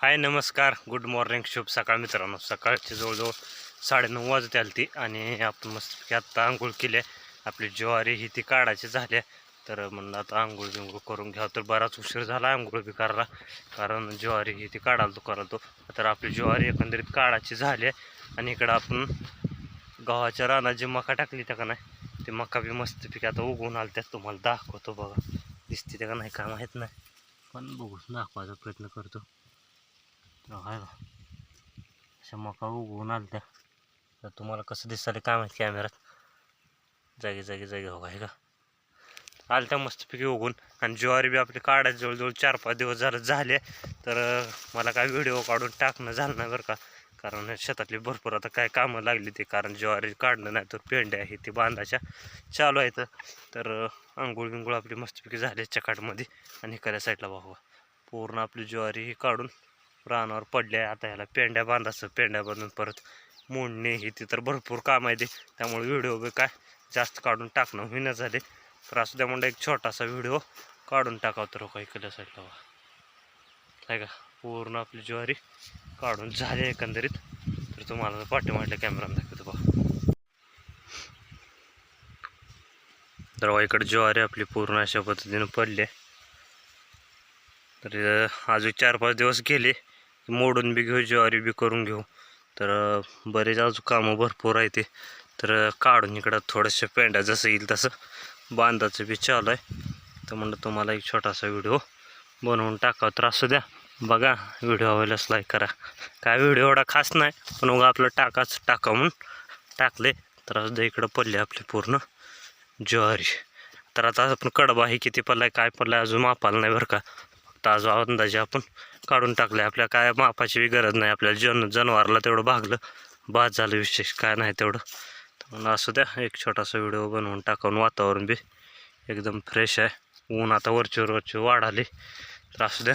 हाय नमस्कार. Good morning शुभ सकाळ मित्रांनो. सकाळची जवळजवळ साडेनऊ वाजत आली ती आणि आपण मस्त आत्ता आंघोळ केली आहे. आपली ज्वारी ही ती काढायची झाली तर म्हणलं आता आंघोळ बिंघोळ करून घ्या तर बराच उशीर झाला आंघोळ बी करायला कारण ज्वारी ही ती काढायला तो करायला तो तर आपली ज्वारी एकंदरीत काढायची झाली आहे. आणि इकडं आपण गव्हाच्या रानात जी मका टाकली त्या का नाही ते मका बी मस्तपैकी आता उगवून आली त्यात तुम्हाला दाखवतो बघा. दिसते त्या का नाही का माहीत नाही. पण बघू दाखवायचा प्रयत्न करतो. तर हाय का अशा मका उगवून आल्या त्या तर तुम्हाला कसं दिसतं काय माहिती कॅमेरात जागी जागी जागी हो का. आल्या त्या मस्तपैकी उगून आणि ज्वारी बी आपली काढायची जवळजवळ चार पाच दिवस झालं झाले तर मला काय व्हिडिओ काढून टाकणं झालं नाही बरं का. कारण शेतातली भरपूर आता काय कामं लागली ते. कारण ज्वारी काढणं नाही तर पेंड्या आहे ते बांधाच्या चालू आहेत. तर आंघोळ बिंघोळ आपली मस्तपैकी झाली चकाटमध्ये. आणि एखाद्या साईडला भावा पूर्ण आपली ज्वारी ही काढून रानावर पडल्या आता ह्याला पेंड्या बांधायचं पेंड्या बांधून परत मोडणे हे ते तर भरपूर काम आहे ते. त्यामुळे व्हिडिओ बी काय जास्त काढून टाकणं होईना झाले. तर असू द्या म्हणलं एक छोटासा व्हिडिओ काढून टाकावं तर हो काही इकडल्या साईडला बघा. का? पूर्ण आपली ज्वारी काढून झाली एकंदरीत. तर तुम्हाला पाठीमागल्या कॅमेरा दाखवतो बघा. तर हो, इकडे ज्वारी आपली पूर्ण अशा पद्धतीनं पडली तर अं, अजून चार पाच दिवस गेले. मोडून बी घेऊ ज्वारी बी करून घेऊ. तर बरेच अजून कामं भरपूर आहे ते. तर काढून इकडं थोडंसं पेंड्या जसं येईल तसं बांधाचं बी चालू आहे. तर म्हणलं तुम्हाला एक छोटासा व्हिडिओ बनवून टाकावं. तर असू द्या बघा व्हिडिओ आवडल्यास लाईक करा. काय व्हिडिओ एवढा खास नाही पण उगा आपलं टाकाच टाका म्हणून टाकले. तर असू द्या इकडं पडले आपली पूर्ण ज्वारी. तर आता आपण कडबा हे किती पडला आहे काय पडला आहे अजून मापाला नाही बरं का. फक्त अंदाजे आपण काढून टाकले आपल्या काय मापाची बी गरज नाही. आपल्याला जन जनावरला तेवढं भागलं बाद झालं विशेष. काय नाही तेवढं. म्हणून असू द्या एक छोटासा व्हिडिओ बनवून टाकून वातावरण बी एकदम फ्रेश आहे. ऊन आता वरचीवर वरची वाढ आली तर असू द्या.